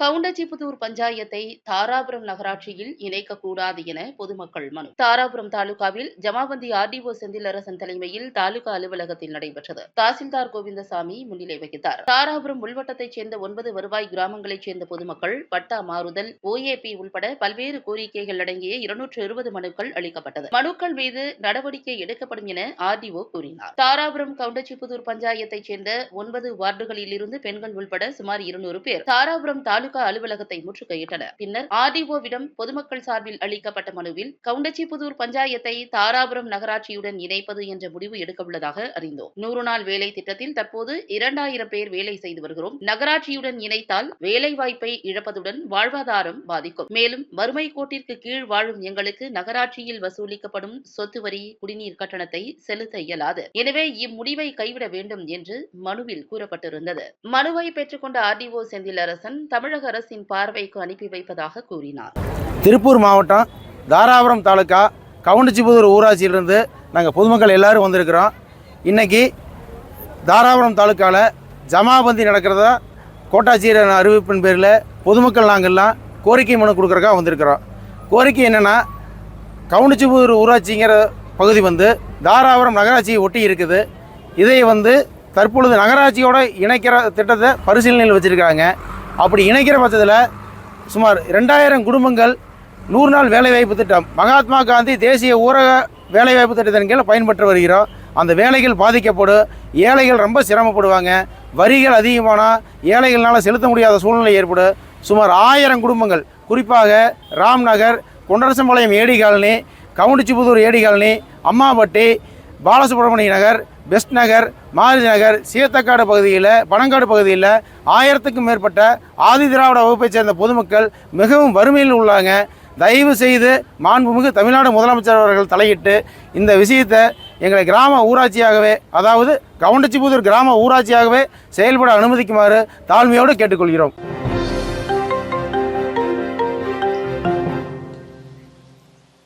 கவுண்டச்சிபுதூர் பஞ்சாயத்தை தாராபுரம் நகராட்சியில் இணைக்கக்கூடாது என பொதுமக்கள் மனு. தாராபுரம் தாலுகாவில் ஜமாபந்தி ஆர்டிஓ செந்திலரசன் தலைமையில் தாலுகா அலுவலகத்தில் நடைபெற்றது. தாசில்தார் கோவிந்தசாமி முன்னிலை வகித்தார். தாராபுரம் உள்வட்டத்தைச் சேர்ந்த ஒன்பது வருவாய் கிராமங்களைச் சேர்ந்த பொதுமக்கள் பட்டா மாறுதல் ஓஏபி உள்பட பல்வேறு கோரிக்கைகள் அடங்கிய இருநூற்று இருபது மனுக்கள் அளிக்கப்பட்டது. மனுக்கள் மீது நடவடிக்கை எடுக்கப்படும் என ஆர்டிஓ கூறினார். தாராபுரம் கவுண்டச்சிபுதூர் பஞ்சாயத்தைச் சேர்ந்த ஒன்பது வார்டுகளில் இருந்து பெண்கள் உள்பட சுமார் இருநூறு பேர். தாராபுரம் தாலுகா அலுவலகத்தை முற்றுகையிட்டனர். பின்னர் ஆர்டிஓவிடம் பொதுமக்கள் சார்பில் அளிக்கப்பட்ட மனுவில் கவுண்டச்சிபுதூர் பஞ்சாயத்தை தாராபுரம் நகராட்சியுடன் இணைப்பது என்ற முடிவு எடுக்கவுள்ளதாக அறிந்தோம். நூறு நாள் வேலை திட்டத்தில் தற்போது இரண்டாயிரம் பேர் வேலை செய்து வருகிறோம். நகராட்சியுடன் இணைத்தால் வேலை வாய்ப்பை இழப்பதுடன் வாழ்வாதாரம் பாதிக்கும். மேலும் வறுமை கோட்டிற்கு கீழ் வாழும் எங்களுக்கு நகராட்சியில் வசூலிக்கப்படும் சொத்து வரி குடிநீர் கட்டணத்தை செலுத்த இயலாது. எனவே இம்முடிவை கைவிட வேண்டும் என்று மனுவில் கூறப்பட்டிருந்தது. மனுவை பெற்றுக்கொண்ட ஆர்டிஓ செந்திலரசன் தமிழக அரசின் பார்வைக்கு அனுப்பி வைப்பதாக கூறினார். திருப்பூர் மாவட்டம் தாராபுரம் தாலுக்கா கவுண்டிச்சிபுதூர் ஊராட்சியிலிருந்து நாங்கள் பொதுமக்கள் எல்லாரும் வந்திருக்கிறோம். இன்றைக்கி தாராபுரம் தாலுக்காவில் ஜமாபந்தி நடக்கிறதா கோட்டாட்சியர் அறிவிப்பின் பேரில் பொதுமக்கள் நாங்கள்லாம் கோரிக்கை மனு கொடுக்குறக்கா வந்திருக்கிறோம். கோரிக்கை என்னென்னா கவுண்டிச்சிபுதூர் ஊராட்சிங்கிற பகுதி வந்து தாராபுரம் நகராட்சியை ஒட்டி இருக்குது. இதை வந்து தற்பொழுது நகராட்சியோடு இணைக்கிற திட்டத்தை பரிசீலனையில் வச்சுருக்காங்க. அப்படி இணைக்கிற பட்சத்தில் சுமார் ரெண்டாயிரம் குடும்பங்கள் நூறு நாள் வேலைவாய்ப்பு திட்டம். மகாத்மா காந்தி தேசிய ஊரக வேலைவாய்ப்பு திட்டத்தின் கீழே பயன்பெற்று வருகிறோம் அந்த வேலைகள் பாதிக்கப்படும். ஏழைகள் ரொம்ப சிரமப்படுவாங்க. வரிகள் அதிகமானால் ஏழைகள்னால் செலுத்த முடியாத சூழ்நிலை ஏற்படும். சுமார் ஆயிரம் குடும்பங்கள். குறிப்பாக Ramnagar Kundarasampalayam AD colony Kavundichipudur AD colony Ammapatti Balasubramania Nagar best Nagar Maruthi Nagar Seethakadu பகுதியில் பனங்காடு பகுதியில் ஆயிரத்துக்கும் மேற்பட்ட ஆதி திராவிட வகுப்பைச் சேர்ந்த பொதுமக்கள் மிகவும் வறுமையில் உள்ளாங்க. தயவு செய்து மாண்புமிகு தமிழ்நாடு முதலமைச்சர் அவர்கள் தலையிட்டு இந்த விஷயத்தை எங்களை கிராம ஊராட்சியாகவே அதாவது கவுண்டச்சிபுதூர் கிராம ஊராட்சியாகவே செயல்பட அனுமதிக்குமாறு தாழ்மையோடு கேட்டுக்கொள்கிறோம்.